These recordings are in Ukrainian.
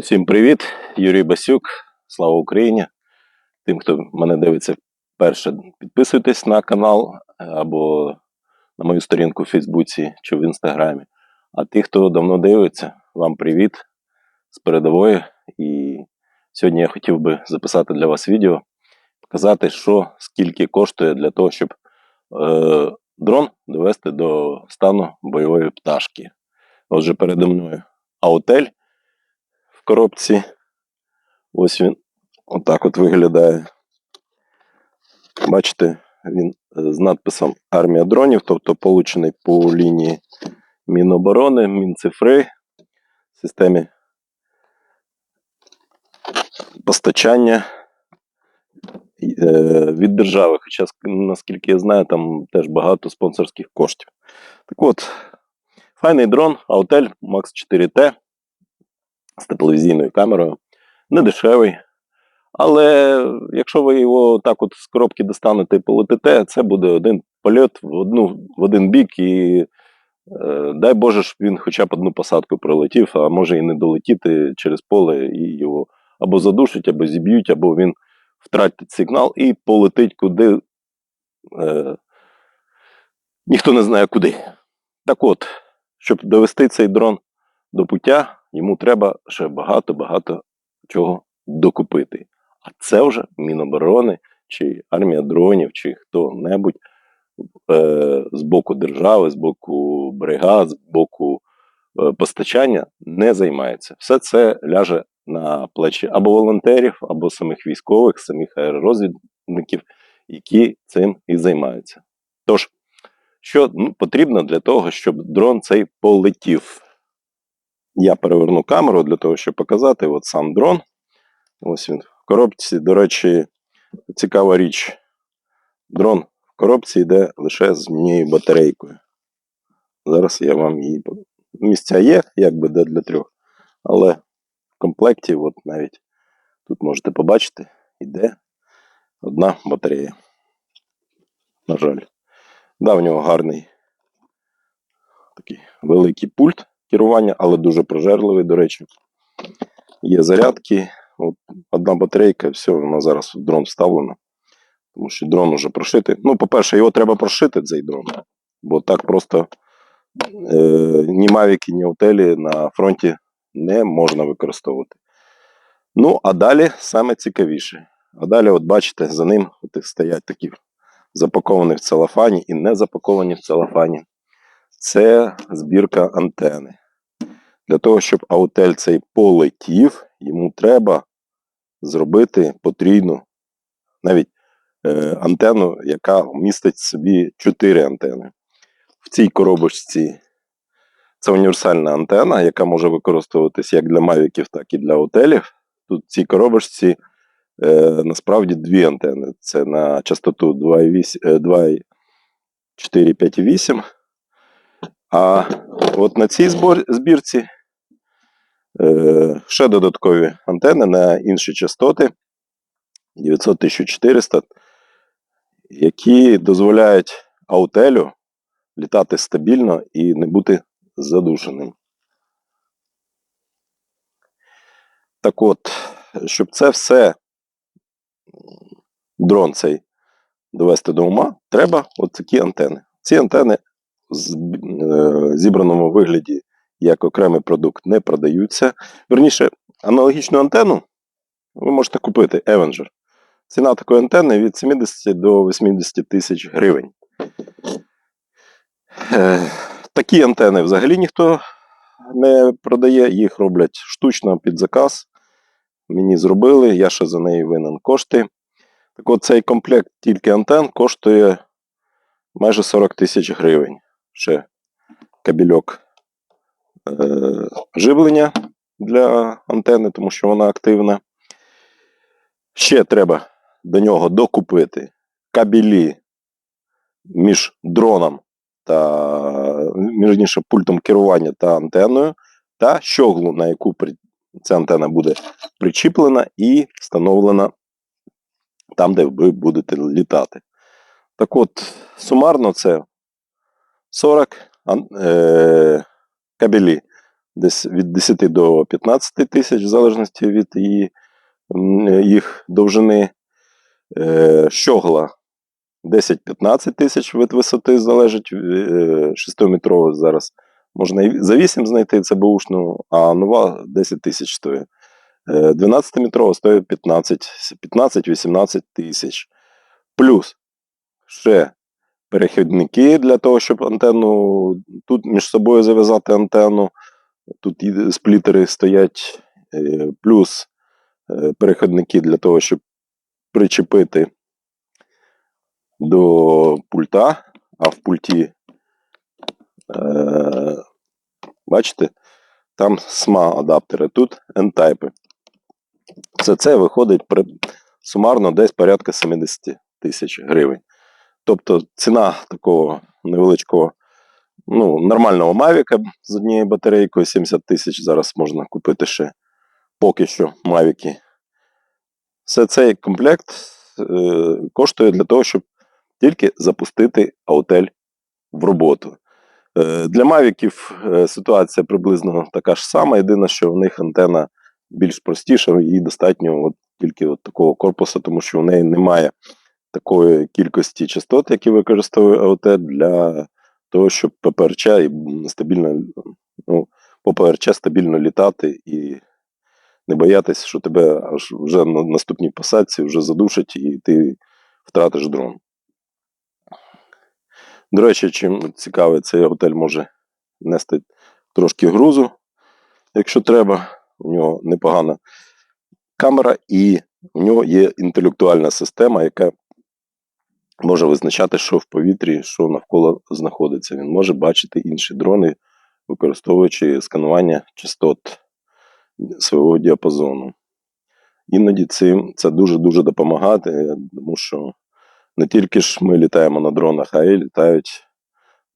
Усім привіт, Юрій Басюк. Слава Україні. Тим, хто мене дивиться вперше, підписуйтесь на канал або на мою сторінку в Фейсбуці чи в Інстаграмі. А ті, хто давно дивиться, вам привіт з передової. І сьогодні я хотів би записати для вас відео, показати, що скільки коштує для того, щоб е, дрон довести до стану бойової пташки. Отже, передо мною аутель коробці. Ось він отак от виглядає. Бачите, він е, з надписом Армія дронів, тобто получений по лінії Міноборони, Мінцифри, системі постачання е, від держави. Хоча, наскільки я знаю, там теж багато спонсорських коштів. Так от, файний дрон, Autel Max 4T з тепловізійною камерою. Не дешевий. Але якщо ви його так от з коробки достанете і полетите, це буде один польот в, одну, в один бік, і е, дай Боже, щоб він хоча б одну посадку пролетів, а може і не долетіти через поле, і його або задушить, або зіб'ють, або він втратить сигнал і полетить куди. Е, ніхто не знає куди. Так от, щоб довести цей дрон до пуття, йому треба ще багато-багато чого докупити. А це вже Міноборони, чи армія дронів, чи хто-небудь е, з боку держави, з боку бригад, з боку е, постачання не займається. Все це ляже на плечі або волонтерів, або самих військових, самих аеророзвідників, які цим і займаються. Тож, що ну, потрібно для того, щоб дрон цей полетів? Я переверну камеру для того, щоб показати от сам дрон. Ось він в коробці. До речі, цікава річ. Дрон в коробці йде лише з однією батарейкою. Зараз я вам її. Місця є, якби де для трьох. Але в комплекті, от навіть тут можете побачити, йде одна батарея. На жаль. Да, в нього гарний такий великий пульт керування, але дуже прожерливий, до речі. Є зарядки. От одна батарейка, все, вона зараз в дрон вставлена. Тому що дрон вже прошитий. Ну, по-перше, його треба прошити, цей дрон. Бо так просто е, ні Мавіки, ні Отелі на фронті не можна використовувати. Ну, а далі саме цікавіше. А далі, от бачите, за ним от стоять такі запаковані в целофані і не запаковані в целофані. Це збірка антени. Для того, щоб аутель цей полетів, йому треба зробити потрійну навіть е, антенну, яка містить собі 4 антени. В цій коробочці це універсальна антена, яка може використовуватись як для мавіків, так і для отелів. Тут в цій коробочці е, насправді дві антени. Це на частоту 2,8, е, 2,4, 5,8. А от на цій збірці ще додаткові антени на інші частоти 900-1400, які дозволяють аутелю літати стабільно і не бути задушеним. Так от, щоб це все дрон цей довести до ума, треба от такі антени. Ці антени з- е, зібраному вигляді як окремий продукт не продаються. Верніше, аналогічну антенну ви можете купити Avenger. Ціна такої антени від 70 до 80 тисяч гривень. Е, Такі антени взагалі ніхто не продає, їх роблять штучно під заказ. Мені зробили, я ще за неї винен кошти. Так от цей комплект тільки антен коштує майже 40 тисяч гривень. Ще кабельок е, живлення для антени, тому що вона активна. Ще треба до нього докупити кабелі між дроном та між пультом керування та антеною, та щоглу, на яку ця антена буде причіплена і встановлена там, де ви будете літати. Так от, сумарно це 40 е, кабелі десь від 10 до 15 тисяч, в залежності від її, їх довжини. Е, Щогла 10-15 тисяч від висоти залежить. 6-метрово зараз можна і за 8 знайти це бушну, а нова 10 тисяч стоїть. 12-метрова стоїть 15-18 тисяч. Плюс ще перехідники для того, щоб антенну тут між собою зав'язати антенну. Тут сплітери стоять, е, плюс е, перехідники для того, щоб причепити до пульта, а в пульті, е, бачите, там SMA адаптери, тут N-type. Це це виходить при, сумарно десь порядка 70 тисяч гривень. Тобто ціна такого невеличкого, ну, нормального Мавіка з однією батарейкою 70 тисяч. Зараз можна купити ще поки що Мавіки. Все цей комплект е, коштує для того, щоб тільки запустити аутель в роботу. Е, для Мавіків е, ситуація приблизно така ж сама. Єдине, що в них антена більш простіша, їй достатньо от тільки от такого корпусу, тому що в неї немає такої кількості частот, які використовує АОТ, для того, щоб ППРЧ стабільно, ну, по ПРЧ стабільно літати і не боятися, що тебе аж вже на наступній посадці вже задушать і ти втратиш дрон. До речі, чим цікавий цей готель може нести трошки грузу, якщо треба. У нього непогана камера, і у нього є інтелектуальна система, яка може визначати, що в повітрі, що навколо знаходиться. Він може бачити інші дрони, використовуючи сканування частот свого діапазону. Іноді цим це дуже-дуже допомагає, тому що не тільки ж ми літаємо на дронах, а й літають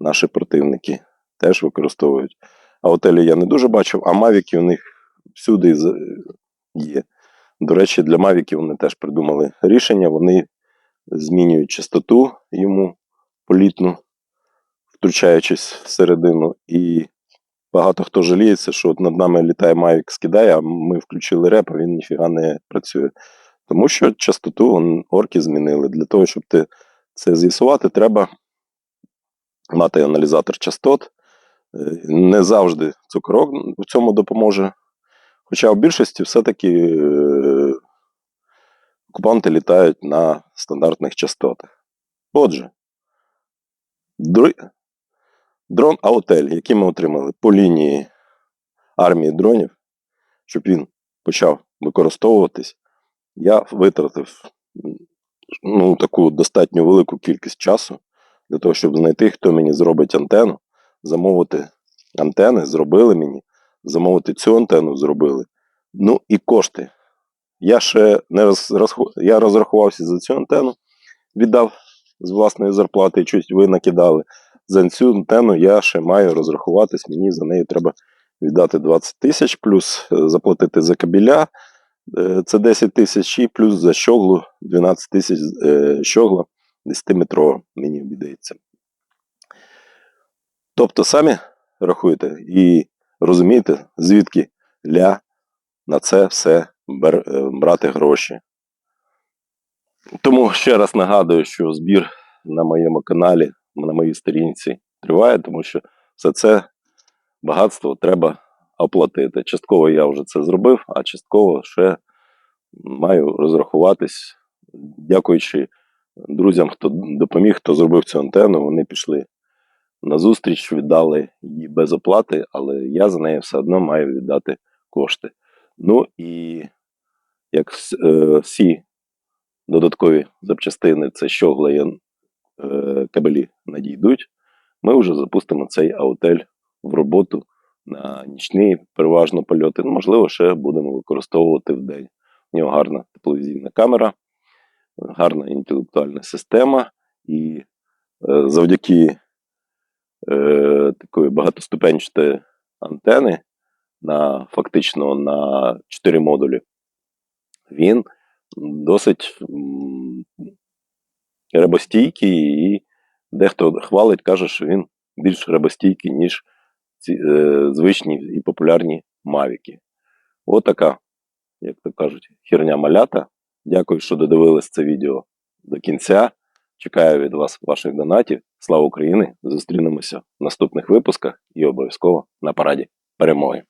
наші противники. Теж використовують. А отелі я не дуже бачив, а мавіки у них всюди є. До речі, для мавіків вони теж придумали рішення. Вони змінюють частоту йому політну, втручаючись всередину. І багато хто жаліється, що от над нами літає Mavic скидає, а ми включили реп, а він ніфіга не працює. Тому що частоту орки змінили. Для того, щоб ти це з'ясувати, треба мати аналізатор частот. Е, Не завжди цукорок в цьому допоможе. Хоча в більшості все-таки е, окупанти літають на стандартних частотах. Отже, дрон Аутель, який ми отримали по лінії армії дронів, щоб він почав використовуватись, я витратив ну, таку достатньо велику кількість часу для того, щоб знайти, хто мені зробить антенну, замовити антени, зробили мені замовити цю антенну зробили. Ну і кошти. Я ще не роз, я розрахувався за цю антенну, віддав з власної зарплати, і щось ви накидали. За цю антенну я ще маю розрахуватись, мені за неї треба віддати 20 тисяч, плюс е, заплатити за кабеля, е, це 10 тисяч, і плюс за щоглу 12 тисяч е, щогла 10-метрово мені обійдеться. Тобто самі рахуєте і розумієте, звідки ля на це все брати гроші. Тому ще раз нагадую, що збір на моєму каналі, на моїй сторінці триває, тому що все це багатство треба оплатити. Частково я вже це зробив, а частково ще маю розрахуватись, дякуючи друзям, хто допоміг, хто зробив цю антенну, вони пішли на зустріч віддали її без оплати, але я за неї все одно маю віддати кошти. Ну і як е, всі додаткові запчастини, це щогла і е, кабелі надійдуть, ми вже запустимо цей аутель в роботу на нічні, переважно польоти. Ну, можливо, ще будемо використовувати в день. У нього гарна тепловізійна камера, гарна інтелектуальна система, і е, завдяки е, такої багатоступенчатої антени на фактично на 4 модулі, він досить ребостійкий і дехто хвалить, каже, що він більш ребостійкий, ніж ці, е, звичні і популярні мавіки. Отака, як то кажуть, херня малята. Дякую, що додивились це відео до кінця. Чекаю від вас ваших донатів. Слава Україні! Зустрінемося в наступних випусках і обов'язково на параді перемоги.